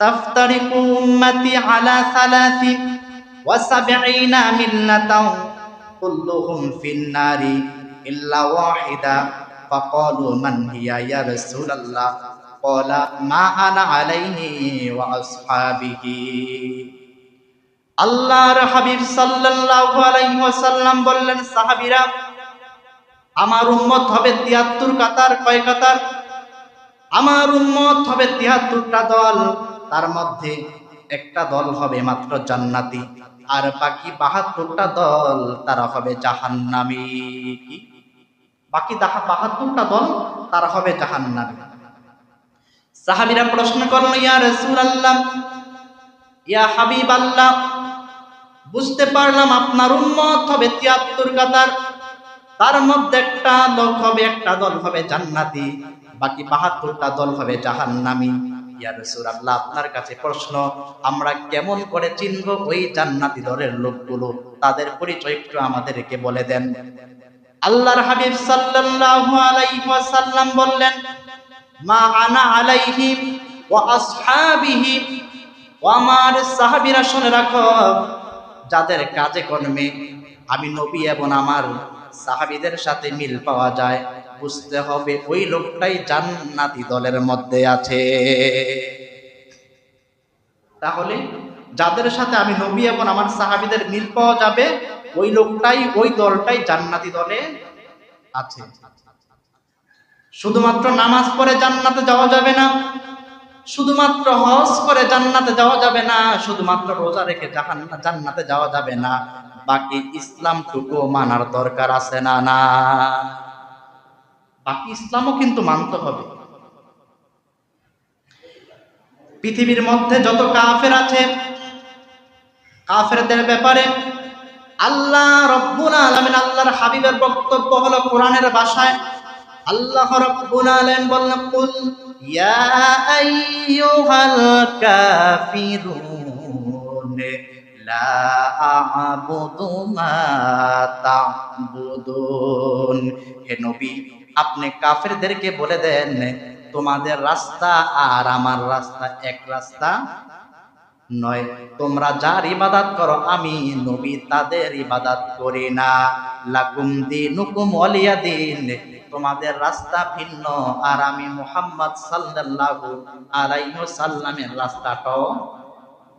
تفترق أمتي على ثلاث وسبعين ملة كلهم في النار إلا واحدة فقالوا من هي يا رسول الله قال ما أنا عليه وأصحابه আল্লাহর হাবিব সাল্লাল্লাহু আলাইহি ওয়াসাল্লাম বললেন সাহাবীরা আমার উম্মত হবে 73 কাতার কয় কাতার আমার উম্মত হবে 73টা দল তার মধ্যে একটা দল হবে মাত্র জান্নাতি, আর বাকি 72টা দল তারা হবে জাহান্নামী। বাকি বাহাত্তরটা দল তারা হবে জাহান্নামী। সাহাবীরা প্রশ্ন করল, ইয়া রাসূলুল্লাহ, ইয়া হাবিব আল্লাহ বুঝতে পারলাম আপনার উম্মত হবে তিয়াত্তর কাতার তার মধ্যে একটা লোক হবে, একটা দল হবে জান্নাতি, বাকি বাহাত্তরটা দল হবে জাহান্নামী। আপনার কাছে প্রশ্ন, আমরা কেমন করে চিনব ওই জান্নাতি দলের লোকগুলো? তাদের পরিচয় একটু আমাদেরকে বলে দেন। আল্লাহর হাবিব ওয়াসাল্লাম বললেন, মা আনা সাহাবীরা শুনে রাখো, যাদের কাজে কর্মে আমি নবী এবং আমার সাহাবীদের সাথে মিল পাওয়া যায়। বুঝতে হবে ওই লোকটাই জান্নাতি দলের মধ্যে আছে। তাহলে যাদের সাথে আমি নবী এবং আমার সাহাবীদের মিল পাওয়া যাবে, ওই লোকটাই, ওই দলটাই জান্নাতি দলে আছে। শুধুমাত্র নামাজ পড়ে জান্নাতে যাওয়া যাবে না, শুধুমাত্র হজ করে জান্নাতে যাওয়া যাবে না, শুধুমাত্র রোজা রেখে জান্নাতে যাওয়া যাবে না। বাকি ইসলামটুকু মানার দরকার আছে না না? বাকি ইসলামও কিন্তু মানতে হবে। পৃথিবীর মধ্যে যত কাফের আছে, কাফেরদের ব্যাপারে আল্লাহ রব্বুল আলামিন আল্লাহর হাবিবের বক্তব্য হলো কোরআনের ভাষায়। আল্লাহ রব্বুল আলামিন বললেন হে নবী আপনি কাফেরদেরকে বলে দেন, তোমাদের রাস্তা আর আমার রাস্তা এক রাস্তা নয়। তোমরা যার ইবাদত করো, আমি নবী তাদের ইবাদত করি না। লাকুম দিনুকুম ওয়ালিয়া দিন। তোমাদের রাস্তা ভিন্ন। আর আমি মুহাম্মদ সাল্লাল্লাহু আলাইহি সাল্লামের রাস্তাটাও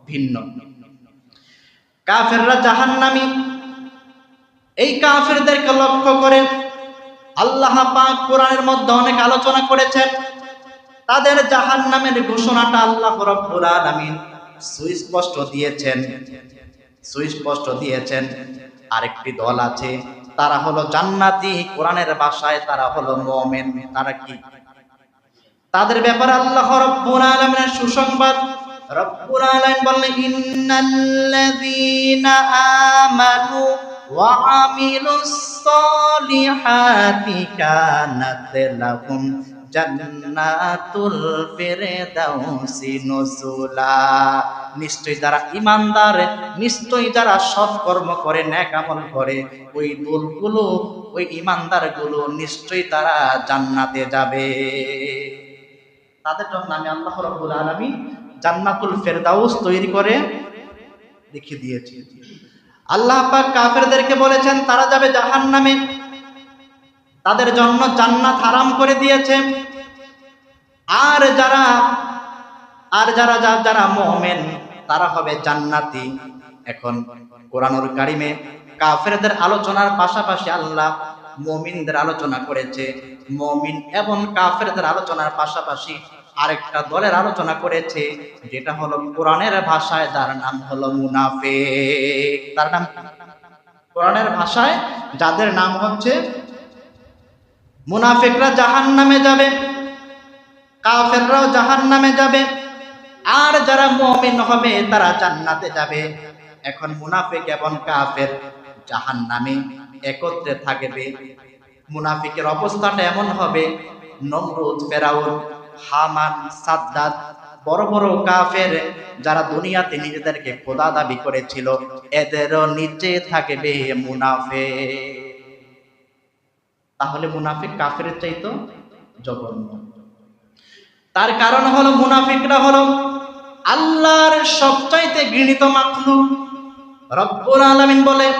ভিন্ন। কাফেররা জাহান্নামী। এই কাফেরদেরকে লক্ষ্য করে আল্লাহ পাক কোরআনের মধ্যে অনেক আলোচনা করেছেন। তাদের জাহান্নামের ঘোষণাটা আল্লাহ রাব্বুল আলামিন সুস্পষ্ট দিয়েছেন। সুস্পষ্ট দিয়েছেন। আরেকটি দল আছে, তারা হলো জান্নাতি, কোরআনের ভাষায় তারা হলো মুমিন। তারা কি? তাদের ব্যাপারে আল্লাহ রাব্বুল আলামিনের সুসংবাদ। রব্বুল আলামিন বললেন, ইন্নাল্লাযীনা আমানু ওয়া আমিলুস সলিহাতি কানাত লাহুম জান্নাতুল ফিরদাউসি নুজুলা। নিশ্চয় যারা ইমানদার নিশ্চয় যারা সৎ কর্ম করে নেক আমল করে, ওই দলগুলো, ওই ইমানদারগুলো নিশ্চয় তারা জান্নাতে যাবে। তাদের জন্য আমি আল্লাহ রাব্বুল আলামিন জান্নাতুল ফেরদাউস তৈরি করে লিখে দিয়েছি। আল্লাহ কাফেরদেরকে বলেছেন, তারা যাবে জাহান্নামে। তাদের জন্য জান্নাত হারাম করে দিয়েছে। আর যারা আর যারা যারা মুমিন, তারা হবে জান্নাতি। এখন কোরআনুল কারিমে কাফেরদের আলোচনার পাশাপাশি আল্লাহ মুমিনদের আলোচনা করেছে। মুমিন এবং কাফেরদের আলোচনার পাশাপাশি আরেকটা দলের আলোচনা করেছে, যেটা হলো কোরআনের ভাষায়, যার নাম হলো মুনাফে তার নাম কোরআনের ভাষায় যাদের নাম হচ্ছে, মুনাফিকরা জাহান নামে যাবে, কাফেররাও জাহান নামে যাবে, আর যারা মুমিন হবে, তারা জান্নাতে যাবে। এখন মুনাফিক এবং কাফের জাহান নামে একত্রে থাকবে। মুনাফিকের অবস্থাটা এমন হবে, নমরুদ, ফেরাউন হামান সাদ্দাত বড় বড় কাফের যারা দুনিয়াতে নিজেদেরকে খোদা দাবি করেছিল, এদেরও নিচে থাকবে মুনাফে। তাহলে মুনাফিক কাফের চাইতো জঘন্য। তার কারণ হলো মুনাফিকরা হলো তাআলার সবচাইতে ঘৃণিত মাখলুক। রব্বুল আলামিন বলে,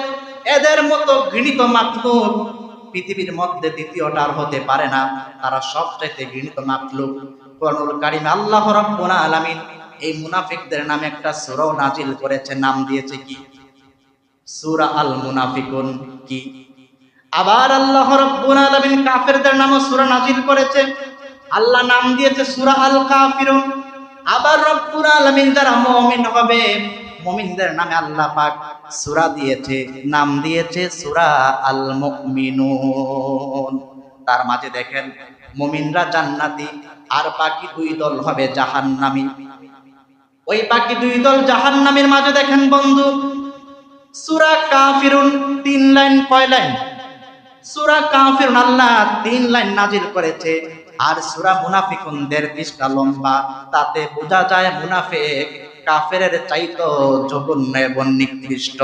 এদের মতো ঘৃণিত মাখলুক পৃথিবীর মধ্যে দ্বিতীয়টা আর হতে পারে না। তারা সবচাইতে ঘৃণিত মাখলুক। কোরআনুল কারিম আল্লাহ রব্বুল আলামিন এই মুনাফিকদের নামে একটা সূরাও নাজিল করেছে। নাম দিয়েছে কি? সূরা আল মুনাফিকুন কি? আবার আল্লাহ রব্বুল আলামিন কাফেরদের নামে সূরা নাজিল করেছে। আল্লাহ নাম দিয়েছে সূরা আল কাফিরুন আবার রব্বুল আলামিন যারা মুমিন হবে মুমিনদের নামে আল্লাহ পাক সূরা দিয়েছে, নাম দিয়েছে সূরা আল মুমিনুন তার মাঝে দেখেন, মুমিনরা জান্নাতি, আর বাকি দুই দল হবে জাহান্নামী। ওই বাকি দুই দল জাহান্নামীর মাঝে দেখেন বন্ধু, সূরা কাফিরুন তিন লাইন কয় লাইন? সূরা কাফিরুন আল্লাহ তিন লাইন নাজিল করেছে, আর সূরা মুনাফিকুন দেড় পৃষ্ঠা লম্বা, তাতে বোঝা যায় মুনাফিক কাফেরের চাইতো জঘন্য এবং নিকৃষ্ট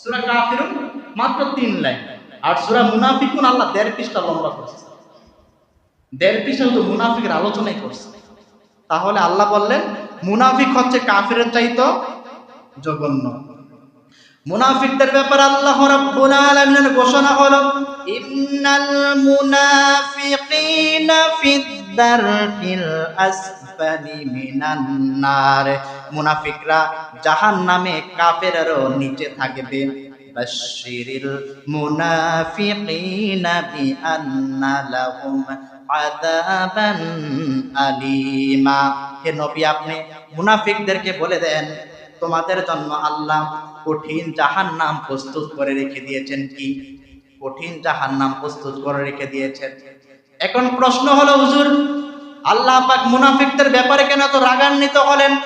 সূরা কাফিরুন মাত্র তিন লাইন। আর সূরা মুনাফিকুন আল্লাহ দেড় পৃষ্ঠা লম্বা করেছে। দেড় পৃষ্ঠা শুধু মুনাফিকের আলোচনাই করছে। তাহলে আল্লাহ বললেন, মুনাফিক হচ্ছে কাফিরের চাইতো জঘন্য। মুনাফিকদের ব্যাপারে আল্লাহ রাব্বুল আলামিনের ঘোষণা হলো, ইন্নাল মুনাফিকিনা ফিদ জাহান্নামে নিচে থাকবে। আযাবান আলিমা। হে নবী, আপনি মুনাফিকদেরকে বলে দেন, তোমাদের জন্য আল্লাহ কঠিন জাহান নাম প্রস্তুত করে রেখে দিয়েছেন কি? কঠিন জাহান নাম প্রস্তুত করে রেখে দিয়েছেন। এখন প্রশ্ন হলো, হুজুর, আল্লাহ পাক মুনাফিকদের ব্যাপারে কেন এত রাগান্বিত হলেন?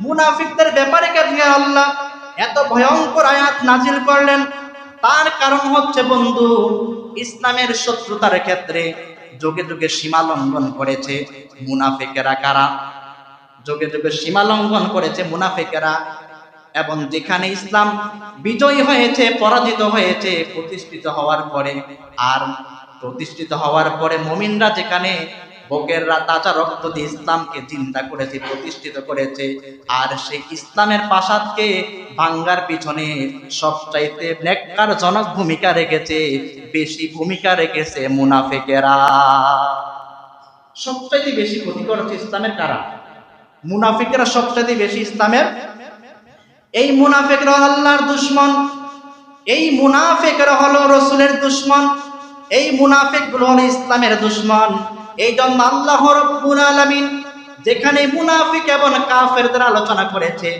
মুনাফিকদের ব্যাপারে কেন আল্লাহ এত ভয়ঙ্কর আয়াত নাজিল করলেন? তার কারণ হচ্ছে, বন্ধু, ইসলামের শত্রুতার ক্ষেত্রে যুগে যুগে সীমা লঙ্ঘন করেছে মুনাফিকেরা কারা? যুগে যুগে সীমা লঙ্ঘন করেছে মুনাফিকেরা। এবং যেখানে ইসলাম বিজয়ী হয়েছে, পরাজিত হয়েছে, প্রতিষ্ঠিত হওয়ার পরে আর প্রতিষ্ঠিত হওয়ার পরে মমিনরা যেখানে বকেররা তাজা রক্ত দিয়ে ইসলামকে চিন্তা করেছে, প্রতিষ্ঠিত করেছে, আর সেই ইসলামের পাশাদকে ভাঙ্গার পিছনে সবচাইতে নেককার জনক ভূমিকা রেখেছে, বেশি ভূমিকা রেখেছে মুনাফেকেরা। সবচাইতে বেশি ক্ষতি করেছে ইসলামের কারা? মুনাফিকরা সবচাইতে বেশি ইসলামের? এই মুনাফিকরা আল্লাহর দুশ্মন, এই মুনাফিকরা হলো রসুলের দুশ্মন। এই মুনাফিকগুলো ইসলামের দুশ্মন। এই জন্য আল্লাহ রব্বুল যেখানে মুনাফিক এবং কাফেরদের আলোচনা করেছে,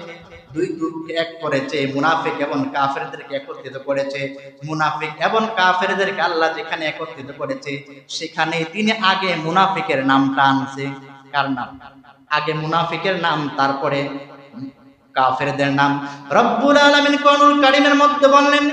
দুই গ্রুপকে এক করেছে, মুনাফিক এবং কাফেরদেরকে একত্রিত করেছে, মুনাফিক এবং কাফেরদেরকে আল্লাহ যেখানে একত্রিত করেছে, সেখানে তিনি আগে মুনাফিকের নামটা আনছে। কার নাম? আগে মুনাফিকের নাম, তারপরে কাফেরদের নাম। রব্বুল আলামিন কোরআনুল কারীমের মধ্যে বললেন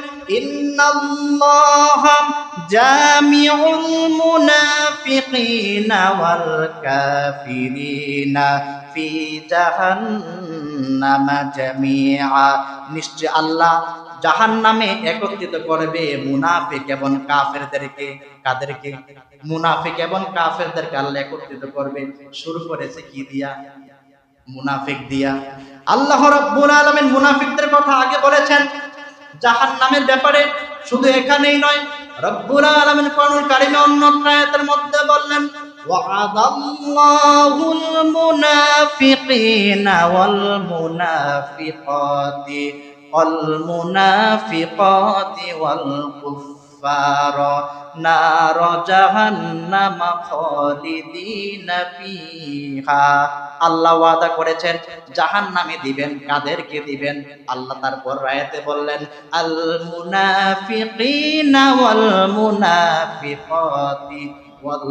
নিশ্চয় আল্লাহ জাহান্নামে একত্রিত করবে মুনাফিক এবং কাফেরদেরকে। কাদেরকে? মুনাফিক এবং কাফেরদেরকে আল্লাহ একত্রিত করবে। শুরু করেছে কি দিয়া? মুনাফিক দিয়া। আল্লাহ রাব্বুল আলামিন মুনাফিকদের কথা আগে বলেছেন জাহান্নামের ব্যাপারে শুধু এখানেই নয় রব্বুল আলামিন কোরআনুল কারীমে অন্য আয়াতের মধ্যে বললেন وعد الله المنافقين والمنافقات والمنافقات والكفار নার জাহান্নাম আল্লাহ ওয়াদা করেছেন দিবেন, কাদেরকে দিবেন। আল্লাহ তারপর বললেন আল মুনাফিকিনা ওয়াল মুনাফিকাতি ওয়াল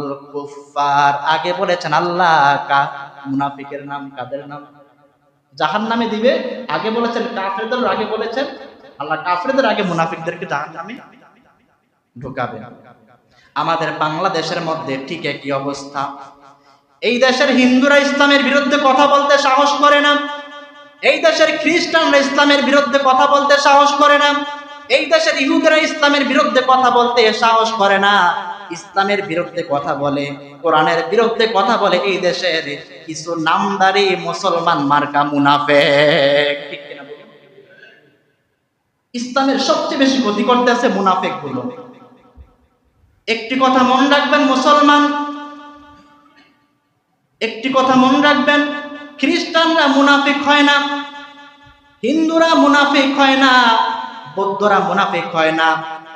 আগে বলেছেন আল্লাহ, কা, মুনাফিকের নাম, কাদের নাম? জাহান নামে দিবে। আগে বলেছেন কাফেরদের, আগে বলেছেন, আল্লাহ কাফেরদের, আগে মুনাফিকদেরকে জাহান নামে ঢুকাবে। আমাদের বাংলাদেশের মধ্যে ঠিক একই অবস্থা। এই দেশের হিন্দুরা ইসলামের বিরুদ্ধে কথা বলতে সাহস করে না। এই দেশের খ্রিস্টানরা ইসলামের বিরুদ্ধে কথা বলতে সাহস করে না। এই দেশের ইহুদেরা ইসলামের বিরুদ্ধে কথা বলতে সাহস করে না। ইসলামের বিরুদ্ধে কথা বলে, কোরআনের বিরুদ্ধে কথা বলে এই দেশের কিছু নামদারি মুসলমান মার্কা বলুন? ইসলামের সবচেয়ে বেশি ক্ষতি করতে আছে মুনাফেকগুলো একটি কথা মনে রাখবেন মুসলমান। একটি কথা মনে রাখবেন, খ্রিস্টানরা মুনাফিক হয় না, হিন্দুরা মুনাফিক হয় না, বৌদ্ধরা মুনাফিক হয় না,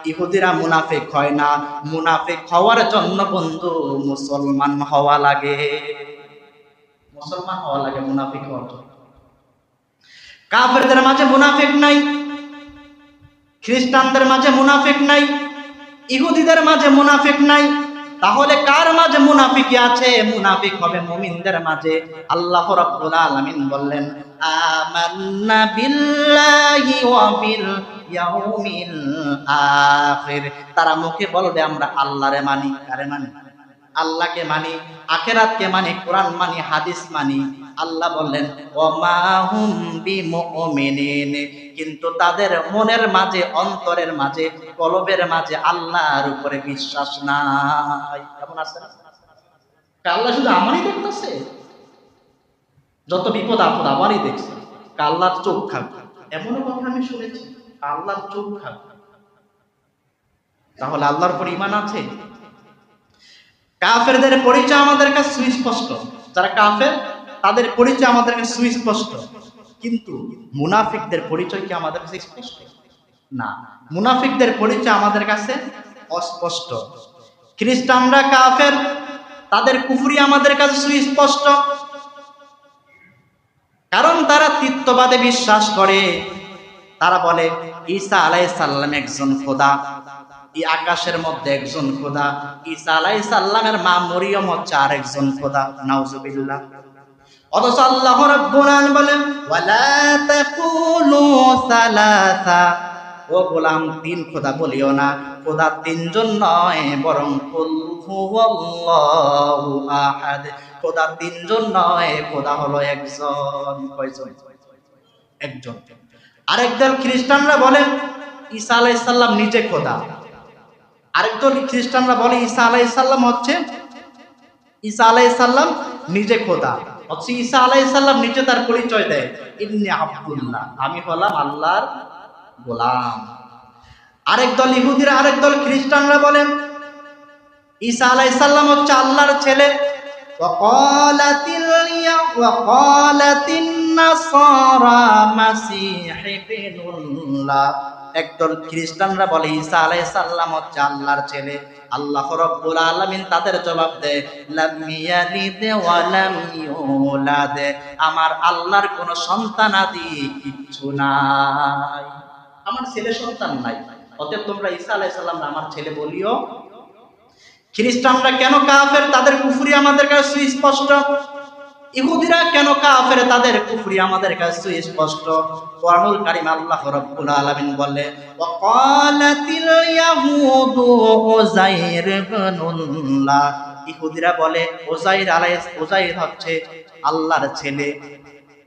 ইহুদিরা মুনাফিক হয় না। মুনাফিক হওয়ার জন্য বন্ধু মুসলমান হওয়া লাগে। মুসলমান হওয়া লাগে, মুনাফিক হওয়ার জন্য। কাফেরদের মাঝে মুনাফিক নাই, খ্রিস্টানদের মাঝে মুনাফিক নাই। ইহুদিদের মাঝে মুনাফিক নাই। তাহলে কার মাঝে মুনাফিকি আছে? মুনাফিক হবে মুমিনদের মাঝে। আল্লাহ রাব্বুল আলামিন বললেন, আমান্না বিল্লাহি ওয়া বিল ইয়াউমিল আখির। তারা মুখে বলবে, আমরা আল্লাহরে মানি। কারে মানি? আল্লাহকে মানি, আখেরাতকে মানি, কোরআন মানি, হাদিস মানি। আল্লাহ বললেন ওমাহুম বিমুমিনিন। কিন্তু তাদের মনের মাঝে, অন্তরের মাঝে, কলবের মাঝে আল্লাহর উপরে বিশ্বাস নাই। এমন আছে আল্লাহ শুধু আমারই দেখতেছে। যত বিপদ আপদ আমারই দেখছে। কা আল্লাহর চোখ খাবে এমনও কথা আমি শুনেছি, আল্লাহর চোখ খাবে তাহলে আল্লাহর উপর ইমান আছে? কাফেরদের পরিচয় আমাদের কাছে সুস্পষ্ট। যারা কাফের, তাদের পরিচয় আমাদের কাছে সুস্পষ্ট। কিন্তু মুনাফিকদের পরিচয় কি আমাদের কাছে স্পষ্ট? না। মুনাফিকদের পরিচয় আমাদের কাছে অস্পষ্ট। খ্রিস্টানরা কাফের, তাদের কুফরি আমাদের কাছে সুস্পষ্ট। কারণ তারা তিত্ববাদে বিশ্বাস করে। তারা বলে, ঈসা আলাইহিস সালাম একজন খোদা। এই আকাশের মধ্যে একজন খোদা। ঈসা আলাইহিস সালামের মা মরিয়ম হচ্ছে আরেকজন খোদা। নাউজুবিল্লাহ। অথচ আল্লাহ রাব্বুল আলামিন বলেন, ওয়ালা তাকুলু সালাসা। ও গোলাম, তিন খোদা বলিও না, খোদা তিনজন নয়, বরং আহাদ। খোদা তিনজন নয়, খোদা হলো একজন। কয়জন একজন। আরেকদল খ্রিস্টানরা বলেন, ঈসা আলাইহিস সালাম নিজে খোদা। আরেকদল খ্রিস্টানরা বলে, ঈসা আলাইহিস সালাম হচ্ছে, ঈসা আলাইহিস সালাম নিজে খোদা। হচ্ছে ঈসা আলাইসাল্লাম নিজে তার পরিচয় দেয়, ইন্নি আব্দুল্লাহ। আমি হলাম আল্লাহর গোলাম। আরেক দল ইহুদিরা, আরেক দল খ্রিস্টানরা বলেন, ঈসা আলাইসাল্লাম হচ্ছে আল্লাহর ছেলে। وقالت اليهود وقالت النصارى مسيح ابن الله একদল খ্রিস্টানরা বলে ঈসা আলাইহিস সালাম হচ্ছে আল্লাহর ছেলে আল্লাহ রাব্বুল আলামিন তাদের জবাব দেয় লাম ইয়ালিদ ওয়া লাম ইউলাদ আমার আল্লাহর কোনো সন্তান আদি কিচ্ছু নাই আমার ছেলে সন্তান নাই অতএব তোমরা ঈসা আলাইহিস সালাম আমার ছেলে বলিও খ্রিস্টানরা কেন কাফের? তাদের কুফুরি আমাদের কাছে সুস্পষ্ট। ইহুদিরা কেন কাফের? তাদের কুফরি আমাদের কাছে সুস্পষ্ট। কোরআনুল কারীম আল্লাহ রাব্বুল আলামিন বলে ওয়াকালাতিল ইয়াহুদু উযাইর ইবনুল্লাহ। ইহুদিরা বলে উযাইর আলাইহিস উযাইর হচ্ছে আল্লাহর ছেলে।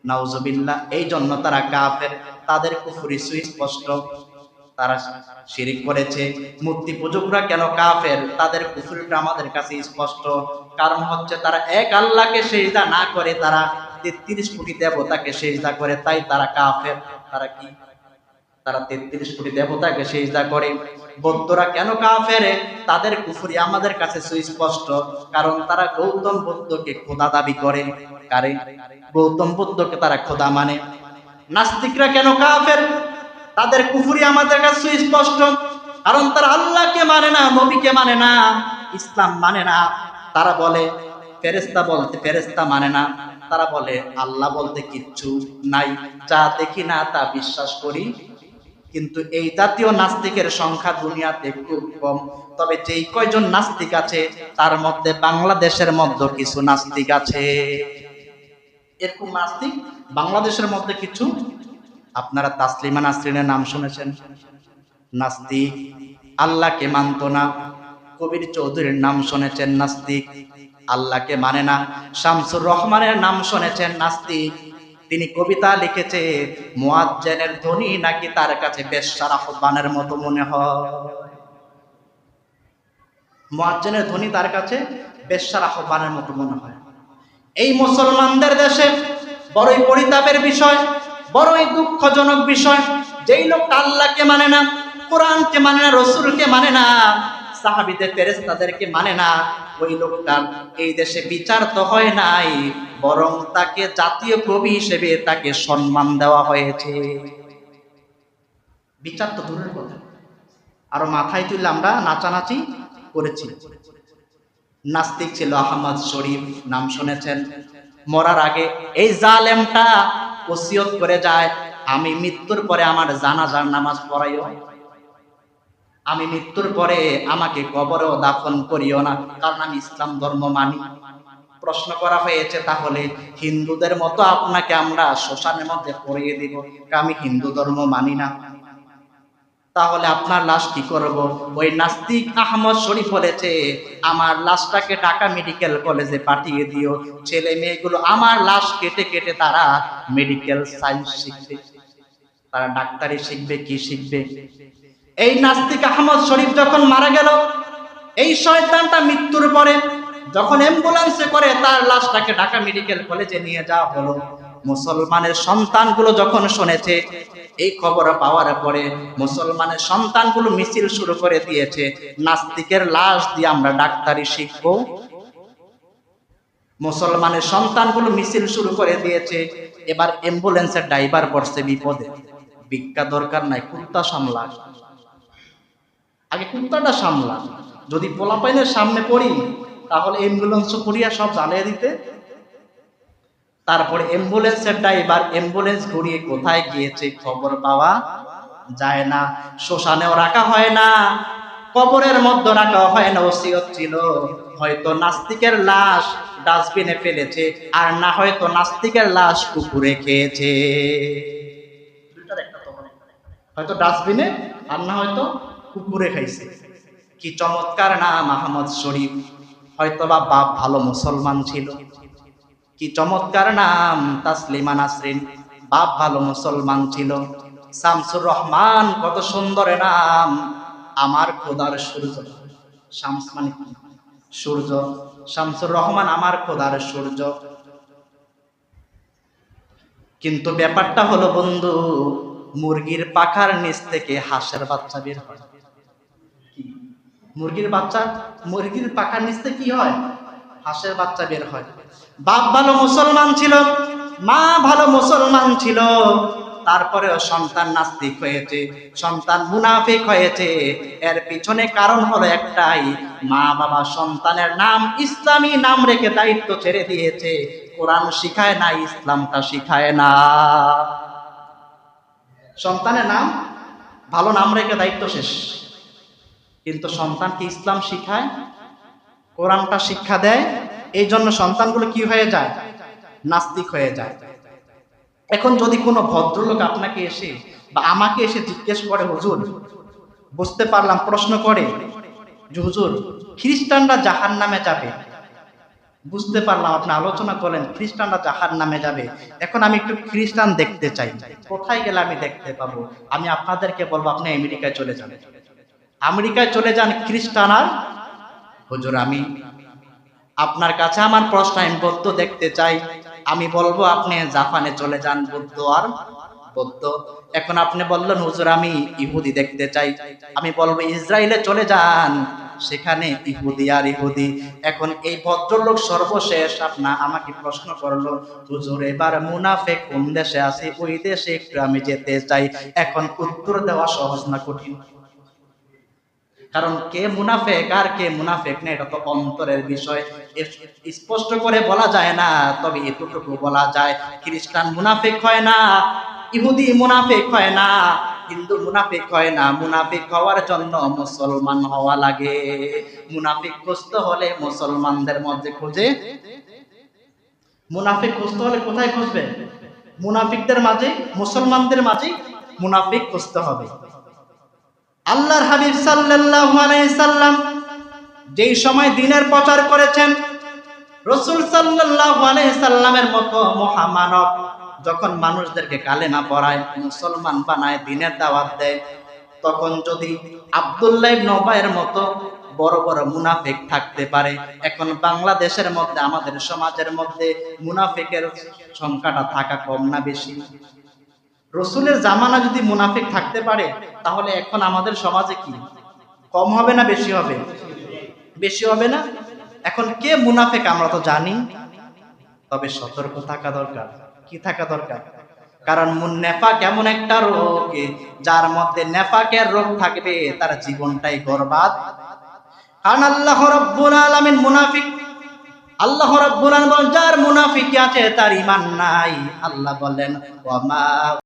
নাউজুবিল্লাহ এই জন্য তারা কাফের। তাদের কুফরি সুস্পষ্ট। তারা শিরিক করেছে। মূর্তি পূজকরা কেন কাফের? তাদের কুফরিটা আমাদের কাছে স্পষ্ট। কারণ হচ্ছে তারা এক আল্লাহকে সেজদা না করে তারা তেত্রিশ কোটি দেবতাকে সেজদা করে, তাই তারা কাফের। তারা কি? তারা তেত্রিশ কোটি দেবতাকে সেজদা করে। বৌদ্ধরা কেন কাফের? তাদের কুফরি আমাদের কাছে সুস্পষ্ট। কারণ তারা গৌতম বুদ্ধকে খোদা দাবি করে। কারে গৌতম বুদ্ধকে তারা খোদা মানে। নাস্তিকরা কেন কাফের? তাদের কুফুরি আমাদের কাছে স্পষ্ট কারণ তারা আল্লাহকে মানে না, নবীকে মানে না, ইসলাম মানে না। তারা বলে ফেরেস্তা বলতে ফেরেস্তা মানে না। তারা বলে, আল্লাহ বলতে কিচ্ছু নাই, যা দেখি না তা বিশ্বাস করি। কিন্তু এই জাতীয় নাস্তিকের সংখ্যা দুনিয়াতে খুব কম। তবে যেই কয়জন নাস্তিক আছে, তার মধ্যে বাংলাদেশের মধ্যে কিছু নাস্তিক আছে। এরকম নাস্তিক বাংলাদেশের মধ্যে কিছু আপনারা তাসলিমা নাসরিনের নাম শুনেছেন? নাস্তিক। আল্লাহকে মানত না। কবির চৌধুরীর নাম শুনেছেন নাস্তিক। আল্লাহকে মানে না। শামসুর রহমানের নাম শুনেছেন নাস্তিক। তিনি কবিতা লিখেছে মুয়াজ্জেনের ধ্বনি নাকি তার কাছে বেশ সারা আহ্বানের মতো মনে হয়। মোয়াজ্জেনের ধ্বনি তার কাছে বেশ্যার আহ্বানের মতো মনে হয়। এই মুসলমানদের দেশে বড়ই পরিতাপের বিষয়। বড়ই দুঃখজনক বিষয়। যেই লোকটা আল্লাহকে মানে না, কোরআনকে মানে না, রসুলকে মানে না, সাহাবিদের ফেরেস্তাদেরকে মানে না, ওই লোকটার এই দেশে বিচার তো হয় নাই, বরং তাকে জাতীয় কবি হিসেবে তাকে সম্মান দেওয়া হয়েছে। বিচার তো দূরের কথা। আরও মাথায় তুললে আমরা নাচানাচি করেছি। নাস্তিক ছিল আহমদ শরীফ, নাম শুনেছেন। মরার আগে এই জালেমটা ওসিয়ত করে যায়, আমি মৃত্যুর পরে আমার জানাজার নামাজ পড়াইও। আমি মৃত্যুর পরে আমাকে কবরেও দাফন করিও না, কারণ আমি ইসলাম ধর্ম মানি। প্রশ্ন করা হয়েছে, তাহলে হিন্দুদের মতো আপনাকে আমরা শ্মশানের মধ্যে পড়িয়ে দিব আমি হিন্দু ধর্ম মানি না। তাহলে আপনার লাশ কি করব? ওই নাস্তিক আহমদ শরীফ বলেছে, আমার লাশটাকে ঢাকা মেডিকেল কলেজে পাঠিয়ে দিও। ছেলে মেয়েগুলো আমার লাশ কেটে কেটে তারা মেডিকেল সায়েন্স শিখবে। তারা ডাক্তারি শিখবে, কি শিখবে? এই নাস্তিক আহমদ শরীফ যখন মারা গেল, এই শয়তানটা মৃত্যুর পরে যখন অ্যাম্বুলেন্সে করে তার লাশটাকে ঢাকা মেডিকেল কলেজে নিয়ে যাওয়া হলো। মুসলমানের সন্তানগুলো যখন শুনেছে, এই খবর পাওয়ার পরে মুসলমানের সন্তানগুলো মিছিল শুরু করে দিয়েছে, নাস্তিকের লাশ দিয়ে আমরা ডাক্তারি শিখব। মুসলমানের সন্তানগুলো মিছিল শুরু করে দিয়েছে, এবার অ্যাম্বুলেন্সের ড্রাইভার পড়ছে বিপদে। ভিক্ষা দরকার নাই কুত্তা সামলা। আগে কুত্তাটা সামলা। যদি পোলাপাইনের সামনে পড়ি, তাহলে অ্যাম্বুলেন্স করিয়া সব জ্বালিয়ে দিতে। তারপরে অ্যাম্বুলেন্সের ড্রাইভার অ্যাম্বুলেন্স ঘুরিয়ে কোথায় গিয়েছে খবর পাওয়া যায় না। শ্মশানেও রাখা হয় না, কবরের মধ্যে রাখা হয় না, ওসিয়ত ছিল। হয়তো নাস্তিকের লাশ ডাস্টবিনে ফেলেছে, আর না হয়তো নাস্তিকের লাশ কুকুরে খেয়েছে। হয়তো ডাস্টবিনে আর না হয়তো কুকুরে খাইছে। কি চমৎকার না আহমদ শরীফ। হয়তো বা বাপ ভালো মুসলমান ছিল। কি চমৎকার নাম? তাসলিমা নাসরিন। বাপ ভালো মুসলমান ছিল। শামসুর রহমান, কত সুন্দর নাম। আমার খোদার সূর্য। শামস মানে? সূর্য। শামসুর রহমান আমার খোদার সূর্য। কিন্তু ব্যাপারটা হলো, বন্ধু, মুরগির পাখার নিচ থেকে হাঁসের বাচ্চা বের হয়। মুরগির বাচ্চা? মুরগির পাখার নিচ থেকে কি হয়? হাঁসের বাচ্চা বের হয়। বাপ ভালো মুসলমান ছিল, মা ভালো মুসলমান ছিল। তারপরেও সন্তান নাস্তিক হয়েছে, সন্তান মুনাফিক হয়েছে। এর পিছনে কারণ হলো একটাই, মা বাবা সন্তানের নাম ইসলামী নাম রেখে দায়িত্ব ছেড়ে দিয়েছে। কোরআন শিখায় না, ইসলামটা শিখায় না। সন্তানের নাম, ভালো নাম রেখে দায়িত্ব শেষ। কিন্তু সন্তানকে ইসলাম শিখায়? কোরআনটা শিক্ষা দেয় এই জন্য সন্তানগুলো কি হয়ে যায়? নাস্তিক হয়ে যায়। এখন যদি কোনো ভদ্রলোক আপনাকে এসে বা আমাকে এসে জিজ্ঞেস করে, হুজুর, বুঝতে পারলাম, প্রশ্ন করে, যে হুজুর, খ্রিস্টানরা জাহান নামে যাবে। বুঝতে পারলাম, আপনি আলোচনা করেন খ্রিস্টানরা জাহান নামে যাবে। এখন আমি একটু খ্রিস্টান দেখতে চাই। কোথায় গেলে আমি দেখতে পাবো? আমি আপনাদেরকে বলব, আপনি আমেরিকায় চলে যান। আমেরিকায় চলে যান খ্রিস্টান আর হুজুর, আমি আপনার কাছে আমার প্রশ্ন আমি বৌদ্ধ দেখতে চাই। আমি বলব, আপনি জাপানে চলে যান বৌদ্ধ আর বৌদ্ধ। এখন আপনি বললেন, হুজুর, আমি ইহুদি দেখতে চাই। আমি বলব, ইসরায়েলে চলে যান, সেখানে ইহুদি আর ইহুদি। এখন এই ভদ্রলোক সর্বশেষ আপনা আমাকে প্রশ্ন করল, হুজুর, এবার মুনাফে কোন দেশে আছে? ওই দেশে একটু আমি যেতে চাই। এখন উত্তর দেওয়া সহজ না কঠিন। কারণ কে মুনাফেক আর কে মুনাফেক না, এটা তো অন্তরের বিষয়। স্পষ্ট করে বলা যায় না, তবে এতটুকু বলা যায়, খ্রিস্টান মুনাফেক হয় না, ইহুদি মুনাফেক হয় না, হিন্দু মুনাফিক হয় না, মুনাফিক হওয়ার জন্য মুসলমান হওয়া লাগে। মুনাফিক খুঁজতে হলে মুসলমানদের মধ্যে খুঁজে। মুনাফিক খুঁজতে হলে কোথায় খুঁজবে? মুনাফিকদের মাঝে, মুসলমানদের মাঝে মুনাফিক খুঁজতে হবে। আল্লাহর হাবিব আলাইহি সাল্লাম যেই সময় দিনের প্রচার করেছেন, রসুল সাল্লাল্লাহু আলাইহি সাল্লামের মতো মহামানব যখন মানুষদেরকে কালেমা পড়ায়, মুসলমান বানায়, দিনের দাওয়াত দেয়, তখন যদি আব্দুল্লাহ নবায়ের মতো বড় বড় মুনাফিক থাকতে পারে, এখন বাংলাদেশের মধ্যে, আমাদের সমাজের মধ্যে মুনাফিকের সংখ্যাটা থাকা কম না বেশি? রসুলের জামানা যদি মুনাফিক থাকতে পারে তাহলে এখন আমাদের সমাজে কি? কম হবে না বেশি হবে? বেশি হবে না? এখন কে মুনাফিক আমরা তো জানি। তবে সতর্ক থাকা দরকার। কি থাকা দরকার? কারণ মুন নেফাক এমন একটা রোগ যার মধ্যে নেফাকের রোগ থাকবে তার জীবনটাই বরবাদ। কারণ আল্লাহ রব্বুল আলামিন মুনাফিক। আল্লাহ রব্বুল বলেন, যার মুনাফিক আছে তার ঈমান নাই। আল্লাহ বলেন